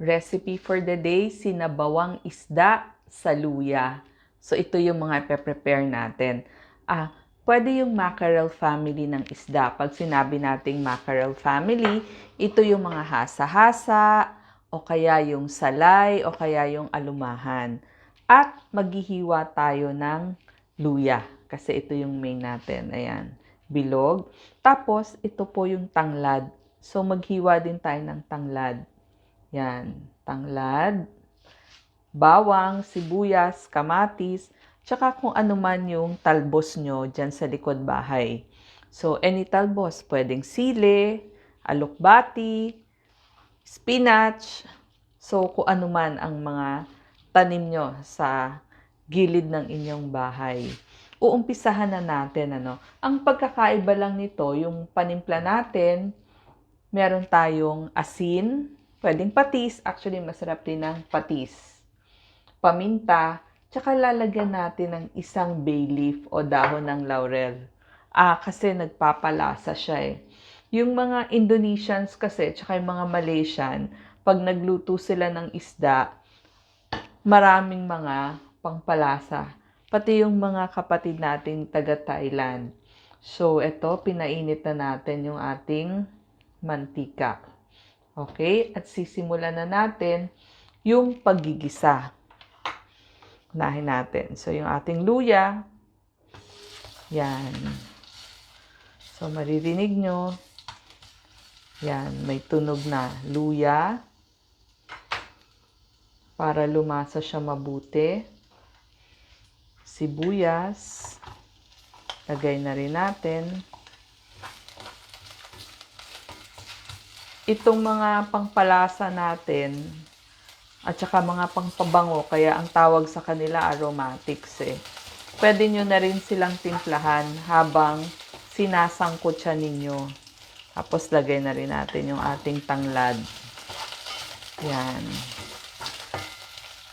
Recipe for the day, sinabawang isda sa luya. So, ito yung mga pe-prepare natin. Ah, pwede yung mackerel family ng isda. Pag sinabi nating mackerel family, ito yung mga hasa-hasa, o kaya yung salay, o kaya yung alumahan. At maghihiwa tayo ng luya. Kasi ito yung main natin. Ayan, bilog. Tapos, ito po yung tanglad. So, maghiwa din tayo ng tanglad. Yan, tanglad, bawang, sibuyas, kamatis, tsaka kung ano man yung talbos nyo dyan sa likod bahay. So, any talbos, pwedeng sile, alokbati, spinach, so kung ano man ang mga tanim nyo sa gilid ng inyong bahay. Uumpisahan na natin, ano. Ang pagkakaiba lang nito, yung panimpla natin, meron tayong asin, Pwedeng patis. Actually, masarap din ng patis. Paminta. Tsaka lalagyan natin ng isang bay leaf o dahon ng laurel. Ah, kasi nagpapalasa siya eh. Yung mga Indonesians kasi, tsaka yung mga Malaysian, pag nagluto sila ng isda, maraming mga pangpalasa. Pati yung mga kapatid natin taga Thailand. So, ito, pinainit na natin yung ating mantika. Okay? At sisimulan na natin yung paggigisa. Unahin natin. So, yung ating luya. Yan. So, maririnig nyo. Yan. May tunog na luya. Para lumasa siya mabuti. Sibuyas. Lagay na rin natin. Itong mga pangpalasa natin at saka mga pangpabango, kaya ang tawag sa kanila aromatics eh. Pwede nyo na rin silang timplahan habang sinasangkot siya ninyo. Tapos lagay na rin natin yung ating tanglad. Yan.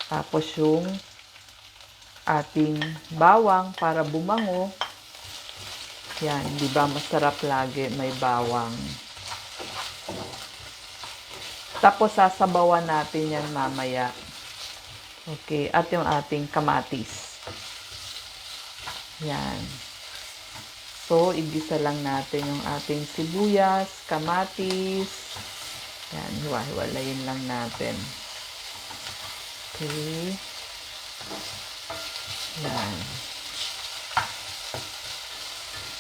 Tapos yung ating bawang para bumango. Yan, di ba masarap lagi may bawang. Tapos sasabawan natin yan mamaya. Okay, at yung ating kamatis. Yan. So, igisa lang natin yung ating sibuyas, kamatis. Yan, hiwa-hiwalayin lang natin. Okay. Yan.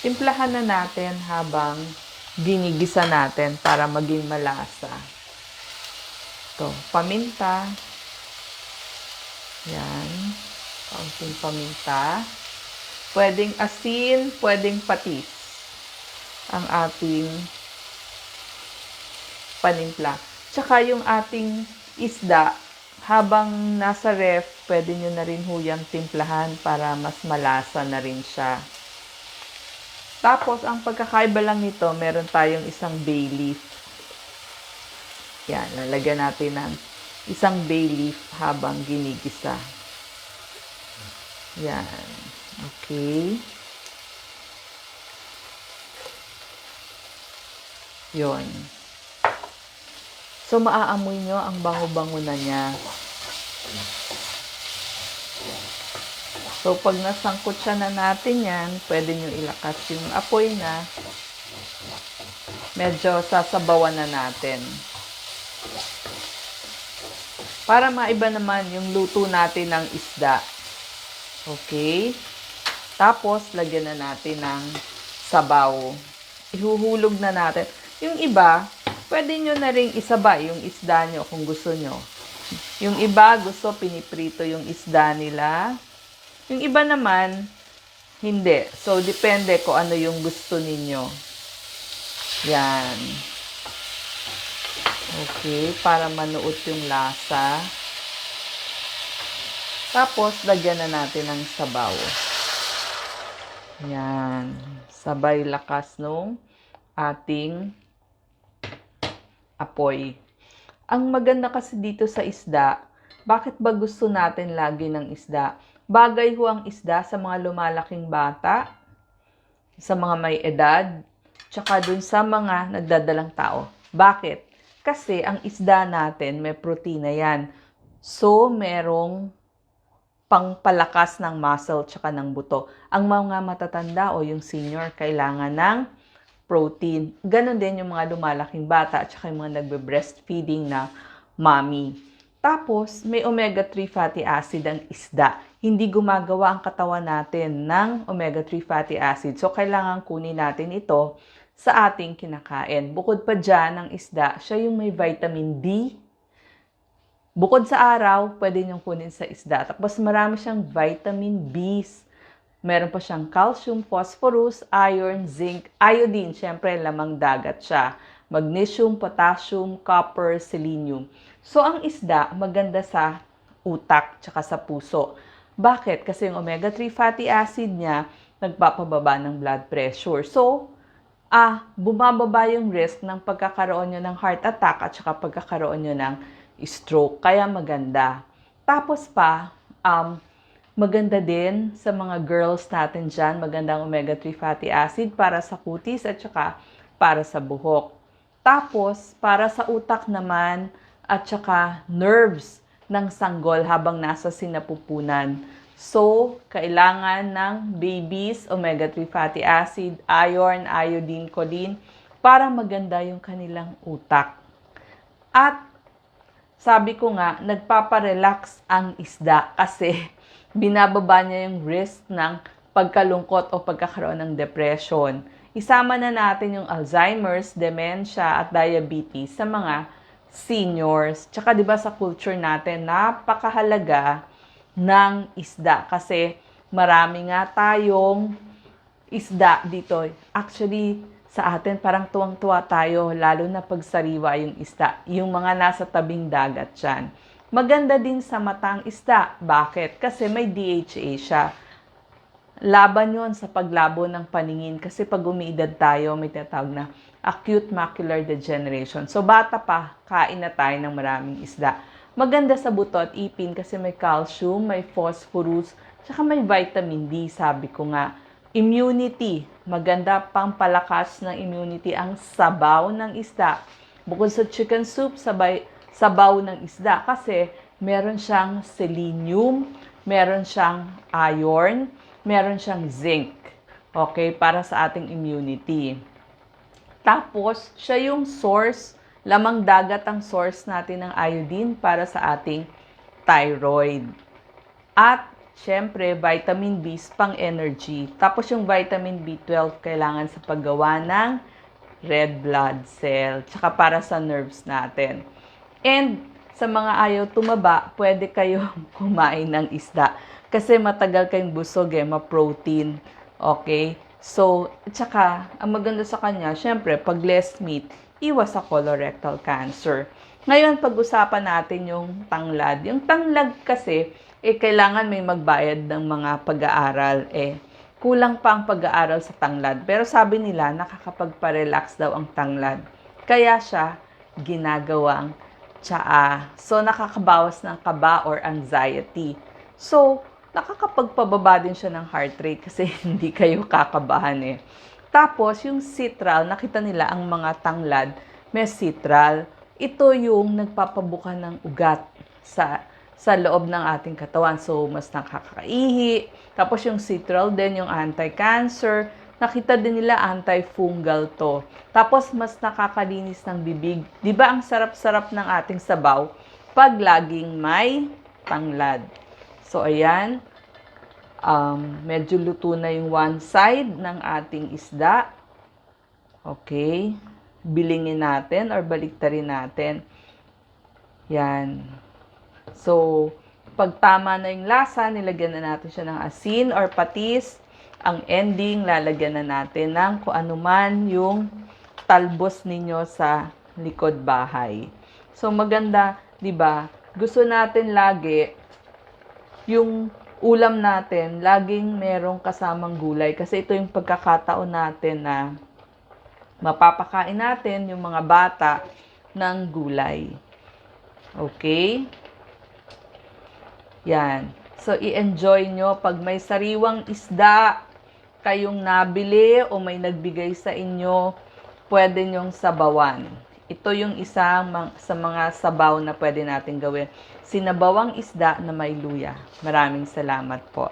Timplahan na natin habang ginigisa natin para maging malasa. Ito, paminta. Yan. Kaunting paminta. Pwedeng asin, pwedeng patis. Ang ating panimpla. Tsaka yung ating isda, habang nasa ref, pwede nyo na rin huyang timplahan para mas malasa na rin siya. Tapos, ang pagkakaiba lang nito, meron tayong isang bay leaf. Yan, lalagyan natin ng isang bay leaf habang ginigisa. Yan. Okay. Yon. So, maaamoy nyo ang bango-bango na niya. So, pag nasangkot siya na natin yan, pwede nyo ilakas yung apoy na. Medyo sasabawan na natin. Para maiba naman yung luto natin ng isda. Okay? Tapos, lagyan na natin ng sabaw. Ihuhulog na natin. Yung iba, pwede nyo na rin isabay yung isda nyo kung gusto nyo. Yung iba, gusto piniprito yung isda nila. Yung iba naman, hindi. So, depende ko ano yung gusto ninyo. Yan. Okay, para manuot yung lasa. Tapos, lagyan na natin ng sabaw. Yan. Sabay lakas nung ating apoy. Ang maganda kasi dito sa isda, bakit ba gusto natin lagi ng isda? Bagay ho ang isda sa mga lumalaking bata, sa mga may edad, tsaka dun sa mga nagdadalang tao. Bakit? Kasi ang isda natin, may protina yan. So, merong pangpalakas ng muscle tsaka ng buto. Ang mga matatanda o yung senior, kailangan ng protein. Ganon din yung mga lumalaking bata at yung mga nagbe-breastfeeding na mommy. Tapos, may omega-3 fatty acid ang isda. Hindi gumagawa ang katawan natin ng omega-3 fatty acid. So, kailangan kunin natin ito sa ating kinakain. Bukod pa dyan, ang isda, siya yung may vitamin D. Bukod sa araw, pwede niyong kunin sa isda. Tapos marami siyang vitamin B. Meron pa siyang calcium, phosphorus, iron, zinc, iodine. Siyempre, lamang dagat siya. Magnesium, potassium, copper, selenium. So, ang isda, maganda sa utak tsaka sa puso. Bakit? Kasi yung omega-3 fatty acid niya, nagpapababa ng blood pressure. So, ah, bumababa yung risk ng pagkakaroon nyo ng heart attack at saka pagkakaroon nyo ng stroke. Kaya maganda. Tapos pa, um, maganda din sa mga girls natin dyan, magandang omega-3 fatty acid para sa kutis at saka para sa buhok. Tapos, para sa utak naman at saka nerves ng sanggol habang nasa sinapupunan. So, kailangan ng babies, omega-3 fatty acid, iron, iodine, choline, para maganda yung kanilang utak. At sabi ko nga, nagpaparelax ang isda kasi binababa niya yung risk ng pagkalungkot o pagkakaroon ng depression. Isama na natin yung Alzheimer's, dementia at diabetes sa mga seniors. Tsaka 'di ba sa culture natin, napakahalaga ng isda kasi marami nga tayong isda dito. Actually, sa atin parang tuwang-tuwa tayo lalo na pag sariwa yung isda, yung mga nasa tabing dagat yan. Maganda din sa matang isda. Bakit? Kasi may DHA siya. Laban yon sa paglabo ng paningin kasi pag umiidad tayo, may tinatawag na acute macular degeneration. So bata pa, kain na tayo ng maraming isda. Maganda sa buto at ipin kasi may calcium, may phosphorus, tsaka may vitamin D, sabi ko nga. Immunity, maganda pang palakas ng immunity ang sabaw ng isda. Bukod sa chicken soup, sabay, sabaw ng isda kasi meron siyang selenium, meron siyang iron, meron siyang zinc. Okay, para sa ating immunity. Tapos, siya yung source lamang dagat ang source natin ng iodine para sa ating thyroid. At, syempre, vitamin B pang energy. Tapos yung vitamin B12 kailangan sa paggawa ng red blood cell. Tsaka para sa nerves natin. And, sa mga ayaw tumaba, pwede kayo kumain ng isda. Kasi matagal kayong busog eh, ma-protein. Okay? So, tsaka, ang maganda sa kanya, syempre, pag less meat, iwas sa colorectal cancer. Ngayon, pag-usapan natin yung tanglad. Yung tanglad kasi, eh, kailangan may magbayad ng mga pag-aaral. Eh, kulang pa ang pag-aaral sa tanglad. Pero sabi nila, nakakapagpa-relax daw ang tanglad. Kaya siya ginagawang tsaa. So, nakakabawas ng kaba or anxiety. So, nakakapagpababa din siya ng heart rate kasi hindi kayo kakabahan eh. Tapos, yung citral, nakita nila ang mga tanglad, may citral. Ito yung nagpapabuka ng ugat sa sa loob ng ating katawan. So, mas nakakaihi. Tapos yung citral din, yung anti-cancer. Nakita din nila anti-fungal to. Tapos, mas nakakalinis ng bibig. Di ba ang sarap-sarap ng ating sabaw pag laging may tanglad? So, ayan um, medyo luto na yung one side ng ating isda. Okay. Bilingin natin or baliktarin natin. Yan. So, pag tama na yung lasa, nilagyan na natin siya ng asin or patis. Ang ending, lalagyan na natin ng kung ano man yung talbos ninyo sa likod bahay. So, maganda, di ba? Gusto natin lagi yung ulam natin, laging merong kasamang gulay. Kasi ito yung pagkakataon natin na mapapakain natin yung mga bata ng gulay. Okay? Yan. So, i-enjoy nyo pag may sariwang isda kayong nabili o may nagbigay sa inyo, pwede nyong sabawan. Ito yung mang- sa mga sabaw na pwede natin gawin. Sinabawang isda na may luya. Maraming salamat po.